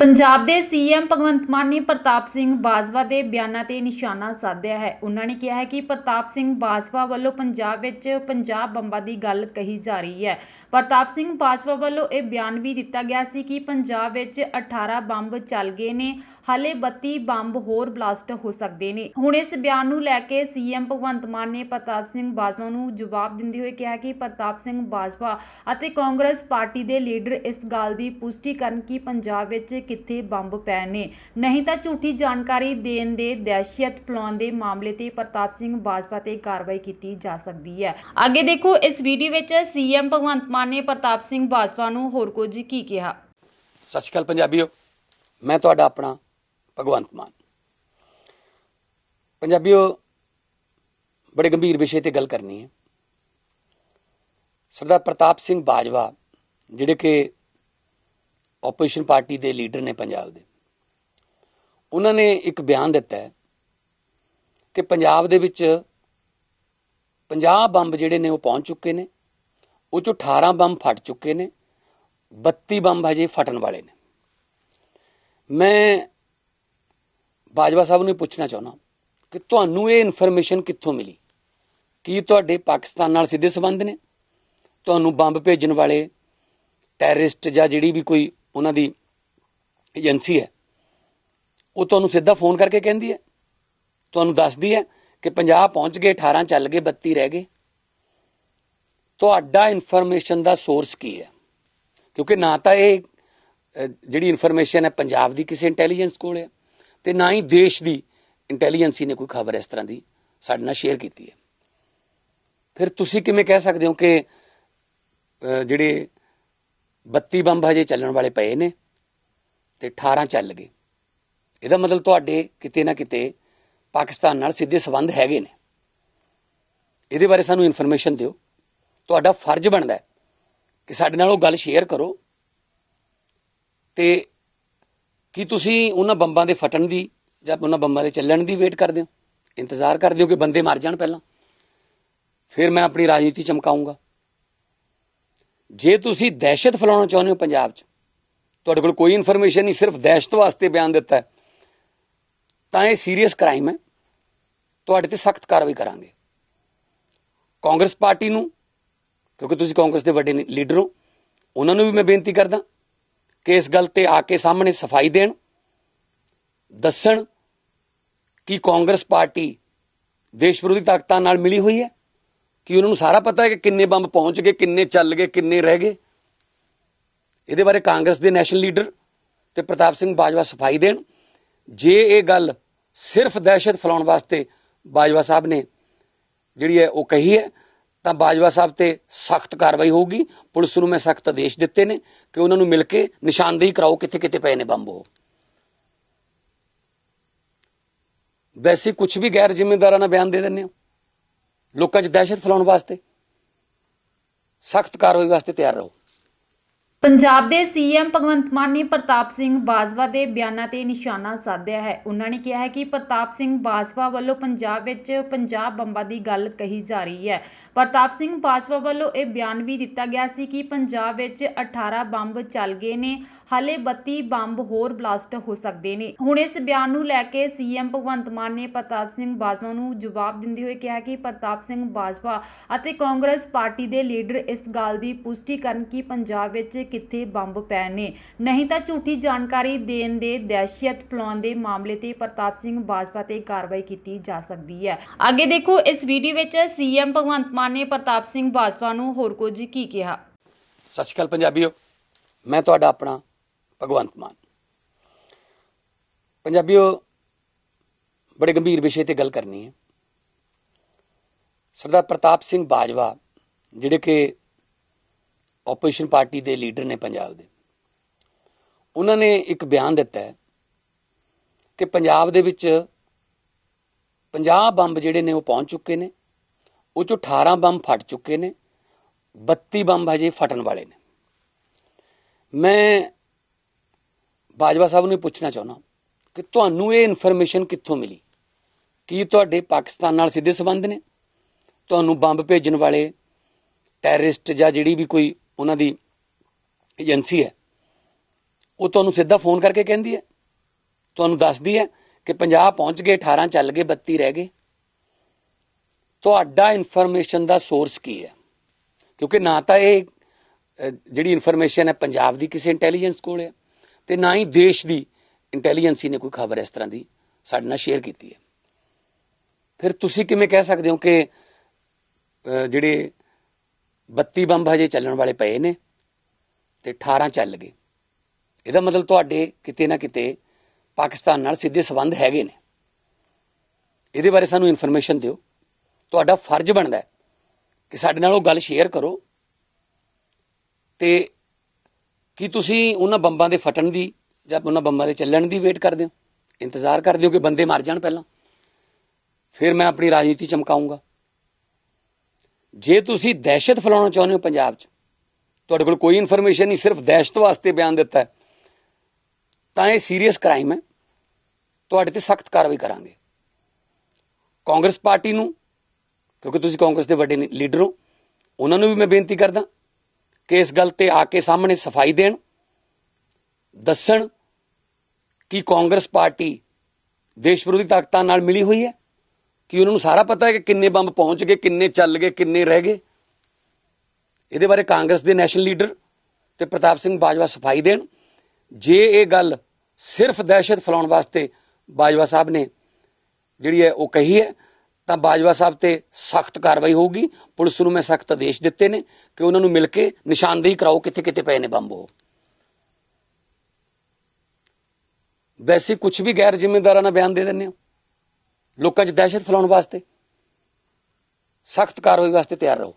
ਪੰਜਾਬ ਦੇ ਸੀਐਮ ਭਗਵੰਤ ਮਾਨ ਨੇ ਪ੍ਰਤਾਪ ਸਿੰਘ ਬਾਜਵਾ ਦੇ ਬਿਆਨਾਂ ਤੇ ਨਿਸ਼ਾਨਾ ਸਾਧਿਆ ਹੈ। ਉਹਨਾਂ ਨੇ ਕਿਹਾ ਹੈ ਕਿ ਪ੍ਰਤਾਪ ਸਿੰਘ ਬਾਜਵਾ ਵੱਲੋਂ ਪੰਜਾਬ ਵਿੱਚ ਪੰਜਾਬ ਬੰਬਾਂ ਦੀ ਗੱਲ ਕਹੀ ਜਾ ਰਹੀ ਹੈ। ਪ੍ਰਤਾਪ ਸਿੰਘ ਬਾਜਵਾ ਵੱਲੋਂ ਇਹ ਬਿਆਨ ਵੀ ਦਿੱਤਾ ਗਿਆ ਸੀ ਕਿ ਪੰਜਾਬ ਵਿੱਚ 18 ਬੰਬ ਚੱਲ ਗਏ ਨੇ, ਹਾਲੇ 32 ਬੰਬ ਹੋਰ ਬਲਾਸਟ ਹੋ ਸਕਦੇ ਨੇ। ਹੁਣ ਇਸ ਬਿਆਨ ਨੂੰ ਲੈ ਕੇ ਸੀਐਮ ਭਗਵੰਤ ਮਾਨ ਨੇ ਪ੍ਰਤਾਪ ਸਿੰਘ ਬਾਜਵਾ ਨੂੰ ਜਵਾਬ ਦਿੰਦੇ ਹੋਏ ਕਿਹਾ ਕਿ ਪ੍ਰਤਾਪ ਸਿੰਘ ਬਾਜਵਾ ਅਤੇ ਕਾਂਗਰਸ ਪਾਰਟੀ ਦੇ ਲੀਡਰ ਇਸ ਗੱਲ ਦੀ ਪੁਸ਼ਟੀ ਕਰਨ ਕਿ ਪੰਜਾਬ ਵਿੱਚ ਕਿੱਥੇ ਬੰਬ ਪਏ ਨੇ। ਨਹੀਂ ਤਾਂ ਝੂਠੀ ਜਾਣਕਾਰੀ ਦੇਣ ਦੇ ਦਹਿਸ਼ਤ ਫੈਲਾਉਣ ਦੇ ਮਾਮਲੇ ਤੇ ਪ੍ਰਤਾਪ ਸਿੰਘ ਬਾਜਵਾ ਤੇ ਕਾਰਵਾਈ ਕੀਤੀ ਜਾ ਸਕਦੀ ਹੈ। ਅੱਗੇ ਦੇਖੋ, ਇਸ ਵੀਡੀਓ ਵਿੱਚ ਸੀਐਮ ਭਗਵੰਤ ਮਾਨ ਨੇ ਪ੍ਰਤਾਪ ਸਿੰਘ ਬਾਜਵਾ ਨੂੰ ਹੋਰ ਕੁਝ ਕੀ ਕਿਹਾ? ਸਤਿ ਸ਼੍ਰੀ ਅਕਾਲ ਪੰਜਾਬੀਓ, ਮੈਂ ਤੁਹਾਡਾ ਆਪਣਾ ਭਗਵੰਤ ਮਾਨ। ਪੰਜਾਬੀਓ, ਬੜੇ ਗੰਭੀਰ ਵਿਸ਼ੇ ਤੇ ਗੱਲ ਕਰਨੀ ਹੈ। ਸਰਦਾਰ ਪ੍ਰਤਾਪ ਸਿੰਘ ਬਾਜਵਾ, ਜਿਹੜੇ ਕਿ ਆਪੋਜੀਸ਼ਨ ਪਾਰਟੀ ਦੇ ਲੀਡਰ ਨੇ ਪੰਜਾਬ ਦੇ। ਉਹਨਾਂ ਨੇ ਇੱਕ ਬਿਆਨ ਦਿੱਤਾ ਹੈ ਕਿ ਪੰਜਾਬ ਦੇ ਵਿੱਚ 50 ਬੰਬ ਜਿਹੜੇ ਨੇ ਉਹ ਪਹੁੰਚ ਚੁੱਕੇ ਨੇ, ਉਹ ਚੋਂ 18 ਬੰਬ ਫਟ ਚੁੱਕੇ ਨੇ 32 ਬੰਬ ਹਜੇ ਫਟਣ ਵਾਲੇ ਨੇ। ਮੈਂ ਬਾਜਵਾ ਸਾਹਿਬ ਨੂੰ ਇਹ ਪੁੱਛਣਾ ਚਾਹੁੰਦਾ ਕਿ ਤੁਹਾਨੂੰ ਇਹ ਇਨਫੋਰਮੇਸ਼ਨ ਕਿੱਥੋਂ ਮਿਲੀ? ਕੀ ਤੁਹਾਡੇ ਪਾਕਿਸਤਾਨ ਨਾਲ ਸਿੱਧੇ ਸੰਬੰਧ ਨੇ? ਤੁਹਾਨੂੰ ਬੰਬ ਭੇਜਣ ਵਾਲੇ ਟੈਰਰਿਸਟ ਜਾਂ ਜਿਹੜੀ ਵੀ ਕੋਈ ਉਹਨਾਂ ਦੀ ਏਜੰਸੀ ਹੈ। ਉਹ ਤੁਹਾਨੂੰ ਸਿੱਧਾ ਫੋਨ ਕਰਕੇ ਕਹਿੰਦੀ ਹੈ। ਤੁਹਾਨੂੰ ਦੱਸਦੀ ਹੈ ਕਿ 50 ਪਹੁੰਚ ਗਏ 18 ਚੱਲ ਗਏ 32 ਰਹਿ ਗਏ। ਤੁਹਾਡਾ ਇਨਫੋਰਮੇਸ਼ਨ ਦਾ ਸੋਰਸ ਕੀ ਹੈ? ਕਿਉਂਕਿ ਨਾ ਤਾਂ ਇਹ ਜਿਹੜੀ ਇਨਫੋਰਮੇਸ਼ਨ ਹੈ ਪੰਜਾਬ ਦੀ ਕਿਸੇ ਇੰਟੈਲੀਜੈਂਸ ਕੋਲ ਹੈ ਤੇ ਨਾ ਹੀ ਦੇਸ਼ ਦੀ ਇੰਟੈਲੀਜੈਂਸੀ ਨੇ ਕੋਈ ਖਬਰ ਇਸ ਤਰ੍ਹਾਂ ਦੀ ਸਾਡੇ ਨਾਲ ਸ਼ੇਅਰ ਕੀਤੀ ਹੈ। ਫਿਰ ਤੁਸੀਂ ਕਿਵੇਂ ਕਹਿ ਸਕਦੇ ਹੋ ਕਿ ਜਿਹੜੇ 32 ਬੰਬ ਹਜੇ ਚੱਲਣ ਵਾਲੇ ਪਏ ਨੇ ਤੇ 18 ਚੱਲ ਗਏ। ਇਹਦਾ ਮਤਲਬ ਤੁਹਾਡੇ ਕਿਤੇ ਨਾ ਕਿਤੇ ਪਾਕਿਸਤਾਨ ਨਾਲ ਸਿੱਧੇ ਸਬੰਧ ਹੈਗੇ ਨੇ। ਇਹਦੇ ਬਾਰੇ ਸਾਨੂੰ ਇਨਫੋਰਮੇਸ਼ਨ ਦਿਓ। ਤੁਹਾਡਾ ਫਰਜ਼ ਬਣਦਾ ਹੈ ਕਿ ਸਾਡੇ ਨਾਲ ਉਹ ਗੱਲ ਸ਼ੇਅਰ ਕਰੋ ਤੇ ਕੀ ਤੁਸੀਂ ਉਹਨਾਂ ਬੰਬਾਂ ਦੇ ਫਟਣ ਦੀ ਜਾਂ ਉਹਨਾਂ ਬੰਬਾਂ ਦੇ ਚੱਲਣ ਦੀ ਵੇਟ ਕਰਦੇ ਹੋ? ਇੰਤਜ਼ਾਰ ਕਰਦੇ ਹੋ ਕਿ ਬੰਦੇ ਮਰ ਜਾਣ ਪਹਿਲਾਂ? ਫਿਰ ਮੈਂ ਆਪਣੀ ਰਾਜਨੀਤੀ ਚਮਕਾਉਂਗਾ। ਜੇ ਤੁਸੀਂ ਦਹਿਸ਼ਤ ਫੈਲਾਉਣਾ ਚਾਹੁੰਦੇ ਹੋ ਪੰਜਾਬ 'ਚ, ਤੁਹਾਡੇ ਕੋਲ ਕੋਈ ਇਨਫੋਰਮੇਸ਼ਨ ਨਹੀਂ, ਸਿਰਫ ਦਹਿਸ਼ਤ ਵਾਸਤੇ ਬਿਆਨ ਦਿੱਤਾ ਤਾਂ ਇਹ ਸੀਰੀਅਸ ਕ੍ਰਾਈਮ ਹੈ। ਤੁਹਾਡੇ ਤੇ ਸਖਤ ਕਾਰਵਾਈ ਕਰਾਂਗੇ। ਕਾਂਗਰਸ ਪਾਰਟੀ ਨੂੰ, ਕਿਉਂਕਿ ਤੁਸੀਂ ਕਾਂਗਰਸ ਦੇ ਵੱਡੇ ਲੀਡਰ ਹੋ, ਉਹਨਾਂ ਨੂੰ ਵੀ ਮੈਂ ਬੇਨਤੀ ਕਰਦਾ ਕਿ ਇਸ ਗੱਲ ਤੇ ਆ ਕੇ ਸਾਹਮਣੇ ਸਫ਼ਾਈ ਦੇਣ, ਦੱਸਣ ਕਿ ਕਾਂਗਰਸ ਪਾਰਟੀ ਦੇਸ਼ ਵਿਰੋਧੀ ਤਾਕਤਾਂ ਨਾਲ ਮਿਲੀ ਹੋਈ ਹੈ। ਕਿ ਉਹਨਾਂ ਨੂੰ ਸਾਰਾ ਪਤਾ ਹੈ ਕਿ ਕਿੰਨੇ ਬੰਬ ਪਹੁੰਚ ਗਏ, ਕਿੰਨੇ ਚੱਲ ਗਏ, ਕਿੰਨੇ ਰਹਿ ਗਏ। ਇਹਦੇ ਬਾਰੇ ਕਾਂਗਰਸ ਦੇ ਨੈਸ਼ਨਲ ਲੀਡਰ ਤੇ ਪ੍ਰਤਾਪ ਸਿੰਘ ਬਾਜਵਾ ਸਫ਼ਾਈ ਦੇਣ। ਜੇ ਇਹ ਗੱਲ ਸਿਰਫ ਦਹਿਸ਼ਤ ਫੈਲਾਉਣ ਵਾਸਤੇ ਬਾਜਵਾ ਸਾਹਿਬ ਨੇ ਜਿਹੜੀ ਹੈ ਉਹ ਕਹੀ ਹੈ, ਤਾਂ ਬਾਜਵਾ ਸਾਹਿਬ ਤੇ ਸਖਤ ਕਾਰਵਾਈ ਹੋਊਗੀ। ਪੁਲਿਸ ਨੂੰ ਮੈਂ ਸਖਤ ਆਦੇਸ਼ ਦਿੱਤੇ ਨੇ ਕਿ ਉਹਨਾਂ ਨੂੰ ਮਿਲ ਕੇ ਨਿਸ਼ਾਨਦੇਹੀ ਕਰਾਓ ਕਿੱਥੇ ਕਿੱਥੇ ਪਏ ਨੇ ਬੰਬ ਉਹ। ਵੈਸੇ ਕੁਝ ਵੀ ਗੈਰ ਜ਼ਿੰਮੇਦਾਰਾਂ ਨਾਲ ਬਿਆਨ ਦੇ ਦਿੰਦੇ ਹੋ। ਲੋਕਾਂ 'ਚ ਦਹਿਸ਼ਤ ਫੈਲਾਉਣ ਵਾਸਤੇ ਸਖਤ ਕਾਰਵਾਈ ਵਾਸਤੇ ਤਿਆਰ ਰਹੋ। ਪੰਜਾਬ ਦੇ ਸੀਐਮ ਭਗਵੰਤ ਮਾਨ ਨੇ ਪ੍ਰਤਾਪ ਸਿੰਘ ਬਾਜਵਾ ਦੇ ਬਿਆਨਾਂ ਤੇ ਨਿਸ਼ਾਨਾ ਸਾਧਿਆ ਹੈ। ਉਹਨਾਂ ਨੇ ਕਿਹਾ ਹੈ ਕਿ ਪ੍ਰਤਾਪ ਸਿੰਘ ਬਾਜਵਾ ਵੱਲੋਂ ਪੰਜਾਬ ਵਿੱਚ ਪੰਜਾਬ ਬੰਬਾਂ ਦੀ ਗੱਲ ਕਹੀ ਜਾ ਰਹੀ ਹੈ। ਪ੍ਰਤਾਪ ਸਿੰਘ ਬਾਜਵਾ ਵੱਲੋਂ ਇਹ ਬਿਆਨ ਵੀ ਦਿੱਤਾ ਗਿਆ ਸੀ ਕਿ ਪੰਜਾਬ ਵਿੱਚ 18 ਬੰਬ ਚੱਲ ਗਏ ਨੇ, ਹਾਲੇ 32 ਬੰਬ ਹੋਰ ਬਲਾਸਟ ਹੋ ਸਕਦੇ ਨੇ। ਹੁਣ ਇਸ ਬਿਆਨ ਨੂੰ ਲੈ ਕੇ ਸੀਐਮ ਭਗਵੰਤ ਮਾਨ ਨੇ ਪ੍ਰਤਾਪ ਸਿੰਘ ਬਾਜਵਾ ਨੂੰ ਜਵਾਬ ਦਿੰਦੇ ਹੋਏ ਕਿਹਾ ਕਿ ਪ੍ਰਤਾਪ ਸਿੰਘ ਬਾਜਵਾ ਅਤੇ ਕਾਂਗਰਸ ਪਾਰਟੀ ਦੇ ਲੀਡਰ ਇਸ ਗੱਲ ਦੀ ਪੁਸ਼ਟੀ ਕਰਨ ਕਿ ਪੰਜਾਬ ਵਿੱਚ ਕਿੱਥੇ ਬੰਬ ਪਏ ਨੇ। ਨਹੀਂ ਤਾਂ ਝੂਠੀ ਜਾਣਕਾਰੀ ਦੇਣ ਦੇ ਦਹਿਸ਼ਤ ਫੈਲਾਉਣ ਦੇ ਮਾਮਲੇ ਤੇ ਪ੍ਰਤਾਪ ਸਿੰਘ ਬਾਜਵਾ ਤੇ ਕਾਰਵਾਈ ਕੀਤੀ ਜਾ ਸਕਦੀ ਹੈ। ਅੱਗੇ ਦੇਖੋ, ਇਸ ਵੀਡੀਓ ਵਿੱਚ ਸੀਐਮ ਭਗਵੰਤ ਮਾਨ ਨੇ ਪ੍ਰਤਾਪ ਸਿੰਘ ਬਾਜਵਾ ਨੂੰ ਹੋਰ ਕੁਝ ਕੀ ਕਿਹਾ? ਸਤਿ ਸ਼੍ਰੀ ਅਕਾਲ ਪੰਜਾਬੀਓ, ਮੈਂ ਤੁਹਾਡਾ ਆਪਣਾ ਭਗਵੰਤ ਮਾਨ। ਪੰਜਾਬੀਓ, ਬੜੇ ਗੰਭੀਰ ਵਿਸ਼ੇ ਤੇ ਗੱਲ ਕਰਨੀ ਹੈ। ਸਰਦਾਰ ਪ੍ਰਤਾਪ ਸਿੰਘ ਬਾਜਵਾ, ਜਿਹੜੇ ਕਿ ਆਪੋਜੀਸ਼ਨ ਪਾਰਟੀ ਦੇ ਲੀਡਰ ਨੇ ਪੰਜਾਬ ਦੇ। ਉਹਨਾਂ ਨੇ ਇੱਕ ਬਿਆਨ ਦਿੱਤਾ ਹੈ ਕਿ ਪੰਜਾਬ ਦੇ ਵਿੱਚ 50 ਬੰਬ ਜਿਹੜੇ ਨੇ ਉਹ ਪਹੁੰਚ ਚੁੱਕੇ ਨੇ, ਉਹ ਚੋਂ 18 ਬੰਬ ਫਟ ਚੁੱਕੇ ਨੇ 32 ਬੰਬ ਹਜੇ ਫਟਣ ਵਾਲੇ ਨੇ। ਮੈਂ ਬਾਜਵਾ ਸਾਹਿਬ ਨੂੰ ਇਹ ਪੁੱਛਣਾ ਚਾਹੁੰਦਾ ਕਿ ਤੁਹਾਨੂੰ ਇਹ ਇਨਫੋਰਮੇਸ਼ਨ ਕਿੱਥੋਂ ਮਿਲੀ? ਕੀ ਤੁਹਾਡੇ ਪਾਕਿਸਤਾਨ ਨਾਲ ਸਿੱਧੇ ਸੰਬੰਧ ਨੇ? ਤੁਹਾਨੂੰ ਬੰਬ ਭੇਜਣ ਵਾਲੇ ਟੈਰਰਿਸਟ ਜਾਂ ਜਿਹੜੀ ਵੀ ਕੋਈ ਉਹਨਾਂ ਦੀ ਏਜੰਸੀ ਹੈ। ਉਹ ਤੁਹਾਨੂੰ ਸਿੱਧਾ ਫੋਨ ਕਰਕੇ ਕਹਿੰਦੀ ਹੈ। ਤੁਹਾਨੂੰ ਦੱਸਦੀ ਹੈ ਕਿ 50 ਪਹੁੰਚ ਗਏ 18 ਚੱਲ ਗਏ 32 ਰਹਿ ਗਏ। ਤੁਹਾਡਾ ਇਨਫੋਰਮੇਸ਼ਨ ਦਾ ਸੋਰਸ ਕੀ ਹੈ? ਕਿਉਂਕਿ ਨਾ ਤਾਂ ਇਹ ਜਿਹੜੀ ਇਨਫੋਰਮੇਸ਼ਨ ਹੈ ਪੰਜਾਬ ਦੀ ਕਿਸੇ ਇੰਟੈਲੀਜੈਂਸ ਕੋਲ ਹੈ ਤੇ ਨਾ ਹੀ ਦੇਸ਼ ਦੀ ਇੰਟੈਲੀਜੈਂਸੀ ਨੇ ਕੋਈ ਖਬਰ ਇਸ ਤਰ੍ਹਾਂ ਦੀ ਸਾਡੇ ਨਾਲ ਸ਼ੇਅਰ ਕੀਤੀ ਹੈ। ਫਿਰ ਤੁਸੀਂ ਕਿਵੇਂ ਕਹਿ ਸਕਦੇ ਹੋ ਕਿ ਜਿਹੜੇ 32 ਬੰਬ ਹਜੇ ਚੱਲਣ ਵਾਲੇ ਪਏ ਨੇ ਤੇ 18 ਚੱਲ ਗਏ। ਇਹਦਾ ਮਤਲਬ ਤੁਹਾਡੇ ਕਿਤੇ ਨਾ ਕਿਤੇ ਪਾਕਿਸਤਾਨ ਨਾਲ ਸਿੱਧੇ ਸਬੰਧ ਹੈਗੇ ਨੇ। ਇਹਦੇ ਬਾਰੇ ਸਾਨੂੰ ਇਨਫੋਰਮੇਸ਼ਨ ਦਿਓ। ਤੁਹਾਡਾ ਫਰਜ਼ ਬਣਦਾ ਹੈ ਕਿ ਸਾਡੇ ਨਾਲ ਉਹ ਗੱਲ ਸ਼ੇਅਰ ਕਰੋ ਤੇ ਕੀ ਤੁਸੀਂ ਉਹਨਾਂ ਬੰਬਾਂ ਦੇ ਫਟਣ ਦੀ ਜਾਂ ਉਹਨਾਂ ਬੰਬਾਂ ਦੇ ਚੱਲਣ ਦੀ ਵੇਟ ਕਰਦੇ ਹੋ? ਇੰਤਜ਼ਾਰ ਕਰਦੇ ਹੋ ਕਿ ਬੰਦੇ ਮਰ ਜਾਣ ਪਹਿਲਾਂ? ਫਿਰ ਮੈਂ ਆਪਣੀ ਰਾਜਨੀਤੀ ਚਮਕਾਉਂਗਾ। ਜੇ ਤੁਸੀਂ ਦਹਿਸ਼ਤ ਫੈਲਾਉਣਾ ਚਾਹੁੰਦੇ ਹੋ ਪੰਜਾਬ 'ਚ, ਤੁਹਾਡੇ ਕੋਲ ਕੋਈ ਇਨਫੋਰਮੇਸ਼ਨ ਨਹੀਂ, ਸਿਰਫ ਦਹਿਸ਼ਤ ਵਾਸਤੇ ਬਿਆਨ ਦਿੱਤਾ ਹੈ, ਤਾਂ ਇਹ ਸੀਰੀਅਸ ਕ੍ਰਾਈਮ ਹੈ। ਤੁਹਾਡੇ ਤੇ ਸਖਤ ਕਾਰਵਾਈ ਕਰਾਂਗੇ। ਕਾਂਗਰਸ ਪਾਰਟੀ ਨੂੰ, ਕਿਉਂਕਿ ਤੁਸੀਂ ਕਾਂਗਰਸ ਦੇ ਵੱਡੇ ਲੀਡਰ ਹੋ, ਉਹਨਾਂ ਨੂੰ ਵੀ ਮੈਂ ਬੇਨਤੀ ਕਰਦਾ ਕਿ ਇਸ ਗੱਲ ਤੇ ਆ ਕੇ ਸਾਹਮਣੇ ਸਫ਼ਾਈ ਦੇਣ, ਦੱਸਣ ਕਿ ਕਾਂਗਰਸ ਪਾਰਟੀ ਦੇਸ਼ ਵਿਰੋਧੀ ਤਾਕਤਾਂ ਨਾਲ ਮਿਲੀ ਹੋਈ ਹੈ। ਕਿ ਉਹਨਾਂ ਨੂੰ ਸਾਰਾ ਪਤਾ ਹੈ ਕਿ ਕਿੰਨੇ ਬੰਬ ਪਹੁੰਚ ਗਏ, ਕਿੰਨੇ ਚੱਲ ਗਏ, ਕਿੰਨੇ ਰਹਿ ਗਏ। ਇਹਦੇ ਬਾਰੇ ਕਾਂਗਰਸ ਦੇ ਨੈਸ਼ਨਲ ਲੀਡਰ ਤੇ ਪ੍ਰਤਾਪ ਸਿੰਘ ਬਾਜਵਾ ਸਫ਼ਾਈ ਦੇਣ। ਜੇ ਇਹ ਗੱਲ ਸਿਰਫ ਦਹਿਸ਼ਤ ਫੈਲਾਉਣ ਵਾਸਤੇ ਬਾਜਵਾ ਸਾਹਿਬ ਨੇ ਜਿਹੜੀ ਹੈ ਉਹ ਕਹੀ ਹੈ, ਤਾਂ ਬਾਜਵਾ ਸਾਹਿਬ ਤੇ ਸਖਤ ਕਾਰਵਾਈ ਹੋਊਗੀ। ਪੁਲਿਸ ਨੂੰ ਮੈਂ ਸਖਤ ਆਦੇਸ਼ ਦਿੱਤੇ ਨੇ ਕਿ ਉਹਨਾਂ ਨੂੰ ਮਿਲ ਕੇ ਨਿਸ਼ਾਨਦੇਹੀ ਕਰਾਓ ਕਿੱਥੇ ਕਿੱਥੇ ਪਏ ਨੇ ਬੰਬ ਉਹ। ਵੈਸੇ ਕੁਝ ਵੀ ਗੈਰ ਜ਼ਿੰਮੇਦਾਰਾਨਾ ਬਿਆਨ ਦੇ ਦਿੰਦੇ ਹੋ। ਲੋਕਾਂ 'ਚ ਦਹਿਸ਼ਤ ਫੈਲਾਉਣ ਵਾਸਤੇ ਸਖਤ ਕਾਰਵਾਈ ਵਾਸਤੇ ਤਿਆਰ ਰਹੋ।